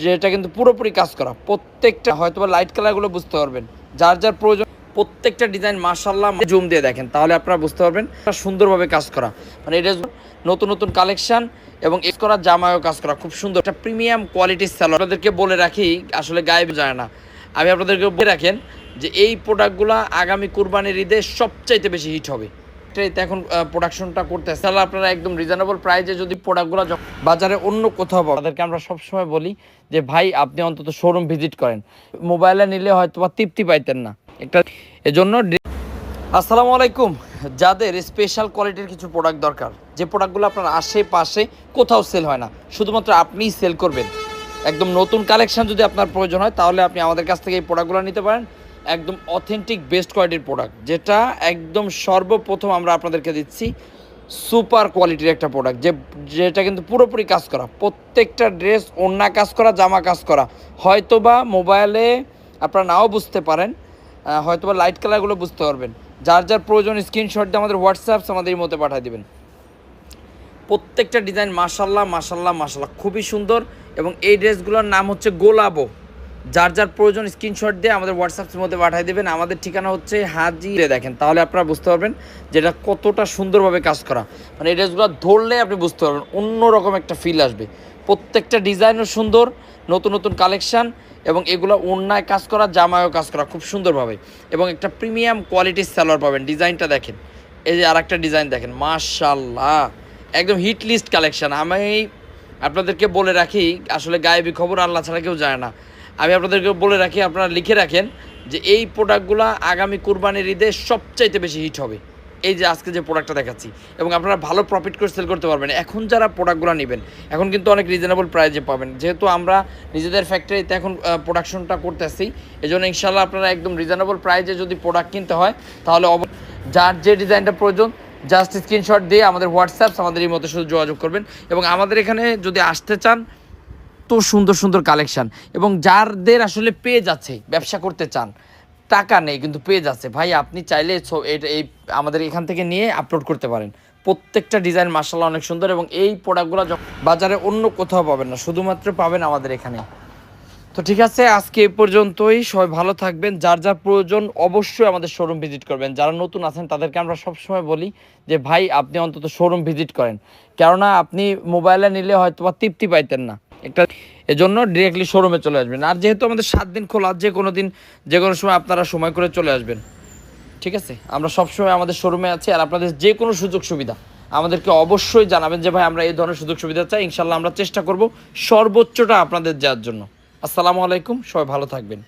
যেটা কিন্তু পুরোপুরি কাজ করা। প্রত্যেকটা হয়তো লাইট কালারগুলো বুঝতে পারবেন। যার যার প্রয়োজন, প্রত্যেকটা ডিজাইন মার্শাল্লাহ জুম দিয়ে দেখেন, তাহলে আপনারা বুঝতে পারবেন সুন্দরভাবে কাজ করা। মানে এটা নতুন নতুন কালেকশন এবং এস করা জামায়ও কাজ করা, খুব সুন্দর। একটা প্রিমিয়াম কোয়ালিটির স্যালো আপনাদেরকে বলে রাখি, আসলে গায়ে যায় না। আমি আপনাদেরকে বলে রাখেন যে এই প্রোডাক্টগুলো আগামী কুরবানির ঈদে সবচাইতে বেশি হিট হবে। এটাইতে এখন প্রোডাকশনটা করতেছে। তাহলে আপনারা একদম রিজনেবল প্রাইসে যদি প্রোডাক্টগুলো বাজারে অন্য কোথাও পাবেন তাদেরকে আমরা সবসময় বলি যে, ভাই, আপনি অন্তত শোরুম ভিজিট করেন। মোবাইলে নিলে হয়তো বা তৃপ্তি পাইতেন না। একটা এজন্য আসসালামু আলাইকুম। যাদের স্পেশাল কোয়ালিটির কিছু প্রোডাক্ট দরকার, যে প্রোডাক্টগুলো আপনার আশেপাশে কোথাও সেল হয় না, শুধুমাত্র আপনিই সেল করবেন। একদম নতুন কালেকশন যদি আপনার প্রয়োজন হয়, তাহলে আপনি আমাদের কাছ থেকে এই প্রোডাক্টগুলো নিতে পারেন। একদম অথেন্টিক বেস্ট কোয়ালিটির প্রোডাক্ট যেটা একদম সর্বপ্রথম আমরা আপনাদেরকে দিচ্ছি সুপার কোয়ালিটির একটা প্রোডাক্ট যে, যেটা কিন্তু পুরোপুরি কাজ করা, প্রত্যেকটা ড্রেস অন্য কাজ করা, জামা কাজ করা। হয়তোবা মোবাইলে আপনারা নাও বুঝতে পারেন হয়তোবা লাইট কালারগুলো বুঝতে পারবেন। যার যার প্রয়োজন স্ক্রিনশট আমাদের হোয়াটসঅ্যাপ আমাদের এই মধ্যে পাঠিয়ে দেবেন। প্রত্যেকটা ডিজাইন মাশাল্লাহ মাশাল্লাহ মাশাল্লাহ খুবই সুন্দর। এবং এই ড্রেসগুলোর নাম হচ্ছে গোলাবো। যার যার প্রয়োজন স্ক্রিনশট দিয়ে আমাদের হোয়াটসঅ্যাপের মধ্যে পাঠিয়ে দেবেন। আমাদের ঠিকানা হচ্ছে হাজি দেখেন, তাহলে আপনারা বুঝতে পারবেন যেটা কতটা সুন্দরভাবে কাজ করা। মানে এই ড্রেসগুলো ধরলে আপনি বুঝতে পারবেন, অন্যরকম একটা ফিল আসবে। প্রত্যেকটা ডিজাইনও সুন্দর, নতুন নতুন কালেকশন এবং এগুলো অন্যায় কাজ করা, জামায়ও কাজ করা খুব সুন্দরভাবে। এবং একটা প্রিমিয়াম কোয়ালিটির স্যালোয়ার পাবেন, ডিজাইনটা দেখেন। এই যে আরেকটা ডিজাইন দেখেন মাশাল্লাহ একদম হিট লিস্ট কালেকশন আমি আপনাদেরকে বলে রাখি, আসলে গায়েবী খবর আল্লাহ ছাড়া কেউ যায় না। আমি আপনাদেরকে বলে রাখি, আপনারা লিখে রাখেন যে এই প্রোডাক্টগুলো আগামী কুরবানির ঈদে সবচাইতে বেশি হিট হবে। এই যে আজকে যে প্রোডাক্টটা দেখাচ্ছি। এবং আপনারা ভালো প্রফিট করে সেল করতে পারবেন। এখন যারা প্রোডাক্টগুলো নেবেন, এখন কিন্তু অনেক রিজনেবল প্রাইজে পাবেন। যেহেতু আমরা নিজেদের ফ্যাক্টরিতে এখন প্রোডাকশনটা করতেছি এই জন্য ইনশাল্লাহ আপনারা একদম রিজনেবল প্রাইজে যদি প্রোডাক্ট কিনতে হয়, তাহলে অব- যার যে ডিজাইনটা প্রয়োজন জাস্ট স্ক্রিনশট দিয়ে আমাদের হোয়াটসঅ্যাপ আমাদের এই মতো শুধু যোগাযোগ করবেন। এবং আমাদের এখানে যদি আসতে চান তো সুন্দর সুন্দর কালেকশান এবং যারদের আসলে পেজ আছে ব্যবসা করতে চান, টাকা নেই কিন্তু পেজ আছে ভাই, আপনি চাইলে এই আমাদের এখান থেকে নিয়ে আপলোড করতে পারেন। প্রত্যেকটা ডিজাইন মার্শাল্লাহ অনেক সুন্দর এবং এই প্রোডাক্টগুলো বাজারে অন্য কোথাও পাবেন না, শুধুমাত্র পাবেন আমাদের এখানে। তো ঠিক আছে, আজকে এই পর্যন্তই। সবাই ভালো থাকবেন। যার যার প্রয়োজন অবশ্যই আমাদের শোরুম ভিজিট করবেন। যারা নতুন আছেন, তাদেরকে আমরা সবসময় বলি যে, ভাই, আপনি অন্তত শোরুম ভিজিট করেন। কেননা আপনি মোবাইলে নিলে হয়তো বা তৃপ্তি পাইতেন না। একটা এজন্য ডিরেক্টলি শোরুমে চলে আসবেন। আর যেহেতু আমাদের সাত দিন খোলা, যে কোনো দিন, যে কোনো সময় আপনারা সময় করে চলে আসবেন। ঠিক আছে? আমরা সবসময় আমাদের শোরুমে আছি, আর আপনাদের যে কোনো সুযোগ সুবিধা আমাদেরকে অবশ্যই জানাবেন যে, ভাই, আমরা এই ধরনের সুযোগ সুবিধা চাই ইনশাল্লাহ আমরা চেষ্টা করব সর্বোচ্চটা আপনাদের দেওয়ার জন্য। আসসালামু আলাইকুম, সবাই ভালো থাকবেন।